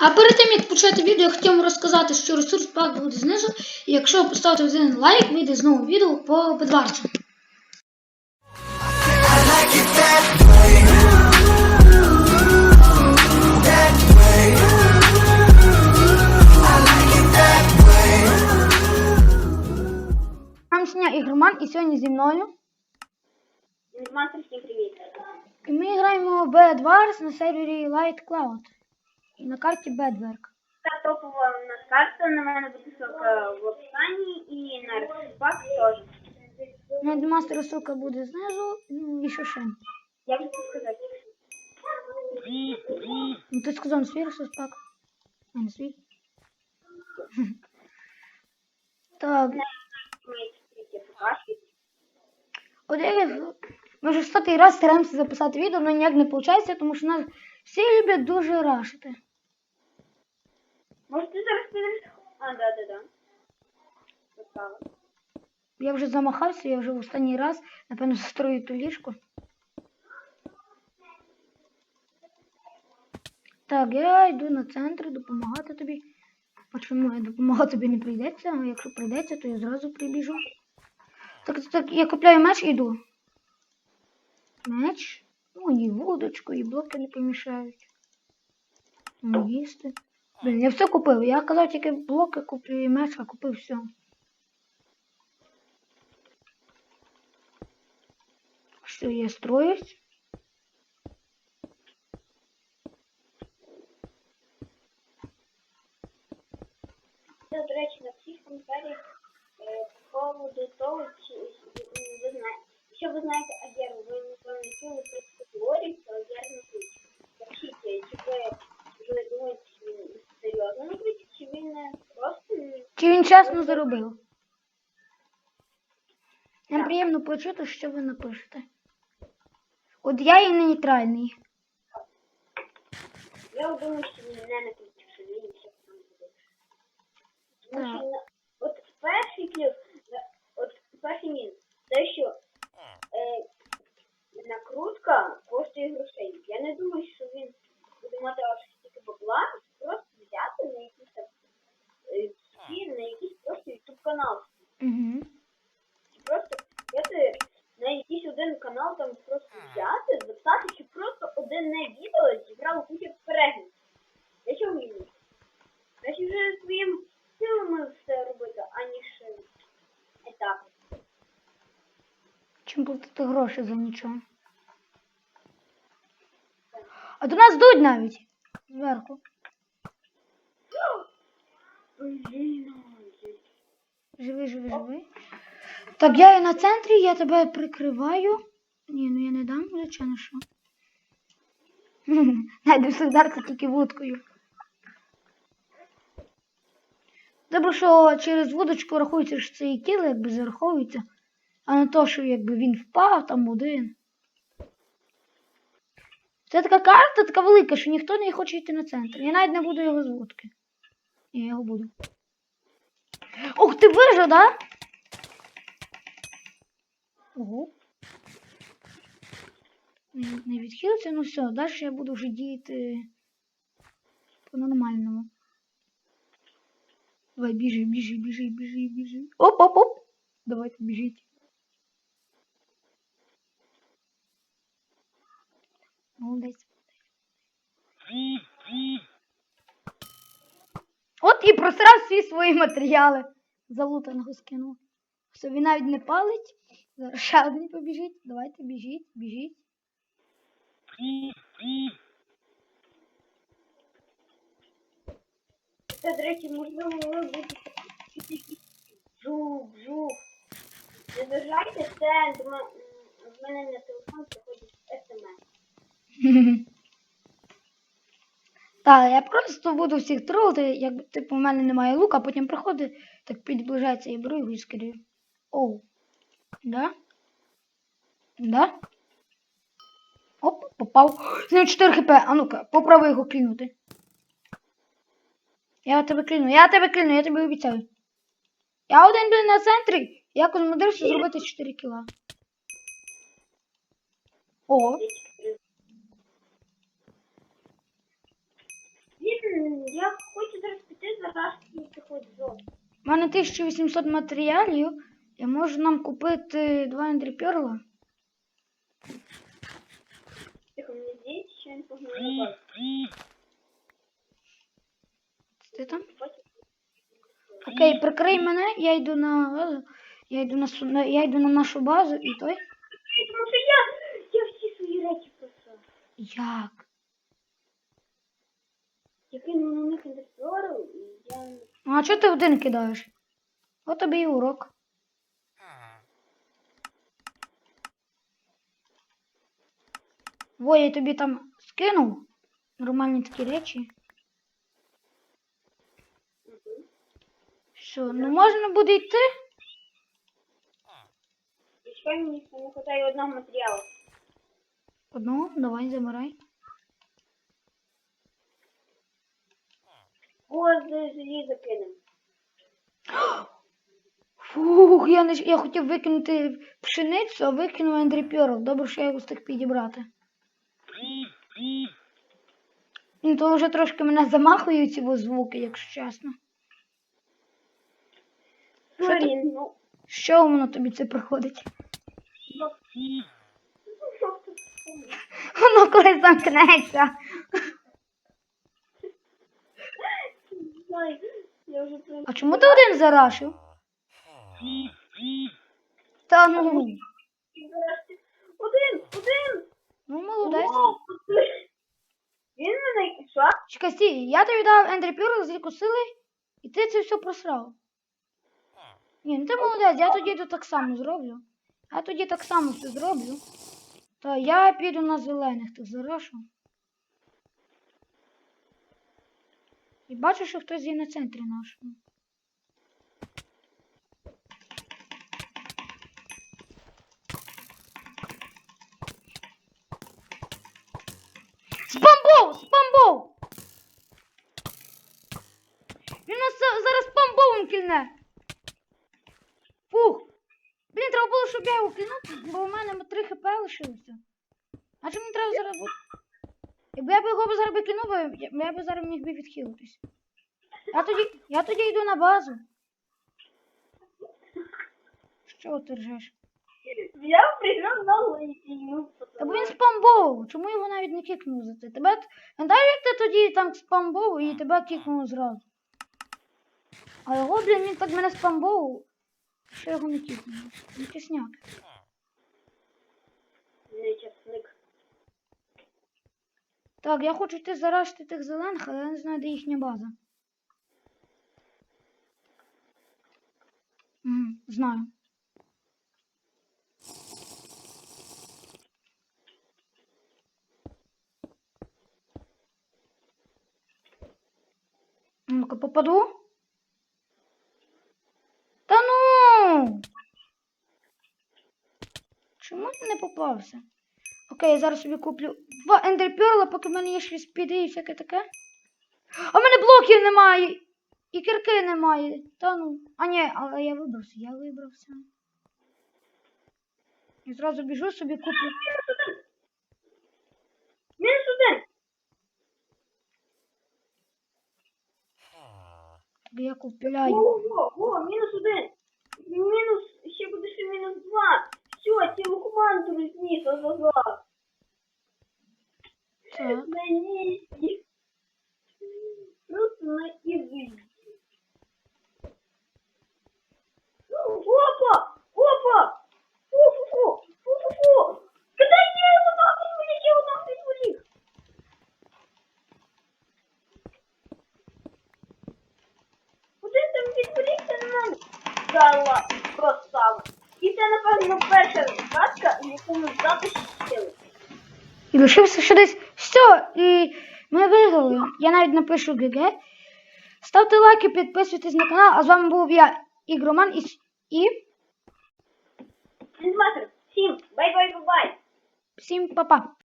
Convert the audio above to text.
А перед тим як почати відео, я хотів вам розказати, що ресурс пак буде знизу. І якщо ви поставите один лайк, вийде знову відео по бедварцю. Там сня ігроман і сьогодні зі мною. Мастерський привіт. І ми граємо в Bed Wars на сервері Light Cloud. На карті Bedwerk. Та топова у нас карта, на мене буде ссылка в описанні і на ресурспак теж. Ну, мастер ссылка буде знизу, ну і що ще. Я вже це сказати. Ну ти сказав свій ресурс пак. А не свій. Так, я, ми вже стотий раз стараємося записати відео, але ніяк не виходить, тому що нас всі люблять дуже рашити. Може ти зараз підеш? А, да, да, да. Поставила. Я вже замахався, я вже в останній раз, напевно, застрою ту ліжку. Так, я йду на центр допомагати тобі. Почому я допомагати тобі не прийдеться, а якщо прийдеться, то я зразу прибіжу. Так, так, я купляю меч і йду. Меч. Ну, і вудочку, і блоки не помішають. Ну, їсти. Блін, я все купив. Я казав тільки блоки куплю і меч, а купив все. Все, я строюсь. Це, до речі, на всіх коментарях по поводу того, чи ви знаєте, якщо ви знаєте Агеру, ви напевно чули про теорію, то Агер на ключ. Напишіть, е, чи ви вже думаєте, чи він серйозно на ключ, чи він чесно заробив? Нам приємно почути, що ви напишете. От я і нейтральний. Я думаю, що він не накрутив, що він ще там буде. Тому що от перший на- от перший мінус, те, що е, накрутка коштує грошей. Я не думаю, що він буде мати аж стільки бабла, просто взяти на якийсь там, е, на якийсь просто YouTube канал. Угу. Просто взяти на якийсь один канал там просто взяти, записати, чи просто одне відео зібрало кучу переглядів. Для чого мені? Значить вже своїм силами все робити, аніж е, не так. Чим платити гроші за нічого. А до нас йдуть навіть. Зверху. Живи, живи, живи. Так, я на центрі, я тебе прикриваю. Ні, ну я не дам, звичайно, що. Найду вдарити тільки вудкою. Добре, що через вудочку рахується, що це і кіл, якби зараховується, а не то, що якби він впав там один. Це така карта така велика, що ніхто не хоче йти на центр. Я навіть не буду його з вудки. Я його буду. Ух, ти вижив, да? Ого. Не, відхилився, ну все, далі я буду вже діяти по-нормальному. Давай, біжи, біжи, біжи, біжи, біжи. Оп, оп, оп. Давайте біжіть. Молодець. От і просрав всі свої матеріали. Залутаного скинув. Собі навіть не палить. Зараз ще один побіжить. Давайте біжіть, біжіть. Це, до речі, можливо, ви будете жук, жук. Не зважайте, це в мене на телефон приходить смс. Так, я просто буду всіх тролити, якби типу в мене немає лука, а потім приходить, так підближається, я беру його і скидаю. Оу. Да? Да? Оп, попав. З ним 4 хп. А ну-ка, попробуй його клінути. Я тебе кліну, я тебе кліну, я тобі обіцяю. Я один блін на центрі, якось змудрився зробити 4 кіла. О, Він М, Я хочу зараз піти зараз приходить зовсім. У мене 1800 матеріалів. Я можу нам купити два ендріперла. Тихо, мені здається, що він погнав на. Ти там? Окей, прикрий мене, я йду на базу. Я йду на, я йду на нашу базу і той. Тому що я, я всі свої речі просав. Як? Кинув на них індексору, і я... Ну, а чого ти один кидаєш? От тобі і урок. Во, я тобі там скинув нормальні такі речі. Що, ну можна буде йти? Ще не вистачає одного матеріалу. Одного, давай, забирай. О, з желізо кинув. Фух, я не я хотів викинути пшеницю, а викинув Андрій Пьорл. Добре, що я його встиг підібрати. Ну, то вже трошки мене замахують ці звуки, якщо чесно. Що ти- ну... Що воно тобі це приходить? Воно колись замкнеться. Знаю, я вже прям... А чому ти один зарашив? Та ну, Один, один! ну молодець. Він мене... Що? Чекай, стій, я тобі дав Ендрі Пюрл з яку сили, і ти це все просрав. Ні, ну ти молодець, я тоді то так само зроблю. Я тоді так само все зроблю. Та я піду на зелених тих зарашу. І бачу, що хтось є на центрі нашому. Спамбов! Спамбов! Він нас зараз спамбовим кільне. Фух. Блін, треба було, щоб я його кинув, бо у мене 3 хп лишилося. А чому треба зараз Якби я б його зараз би кинув, я, б зараз міг би відхилитись. Я тоді, я тоді йду на базу. Що ти ржеш? Я прийшов знову і кинув. Та бо він спамбов. Чому його навіть не кикнув за це? Тебе т- як ти тоді там спамбов і тебе кикнув зразу. А його, блін, він так мене спамбов, що його не кикнув. Не тісняк. Не часник. Так, я хочу йти зарашити тих зелених, але я не знаю, де їхня база. Угу, знаю. Ну-ка, попаду? Та ну! Чому я не попався? Окей, я зараз собі куплю два ендерперла, поки в мене є піде і всяке таке. А в мене блоків немає. І кірки немає. Та ну. А ні, але я вибрався, я вибрався. І зразу біжу собі куплю. Мінус один! Тобі я купляю. О, о, мінус один! Мінус, ще буде ще мінус два! Все, цілу команду розніс, ага. Так. На ізі. Просто на ізі. Опа! Опа! Фу-фу-фу! Фу-фу-фу! Когда я его нахуй мне я его нахуй відволік? Куди там відволікся на мене? Дала красава. І це, напевно, перша катка, яку ми затащили. І лишився ще десь. Все, і ми виграли. Я навіть напишу ГГ. Ставте лайки, підписуйтесь на канал. А з вами був я, Ігроман, і, і всім бай-бай-бай-бай. всім па-па.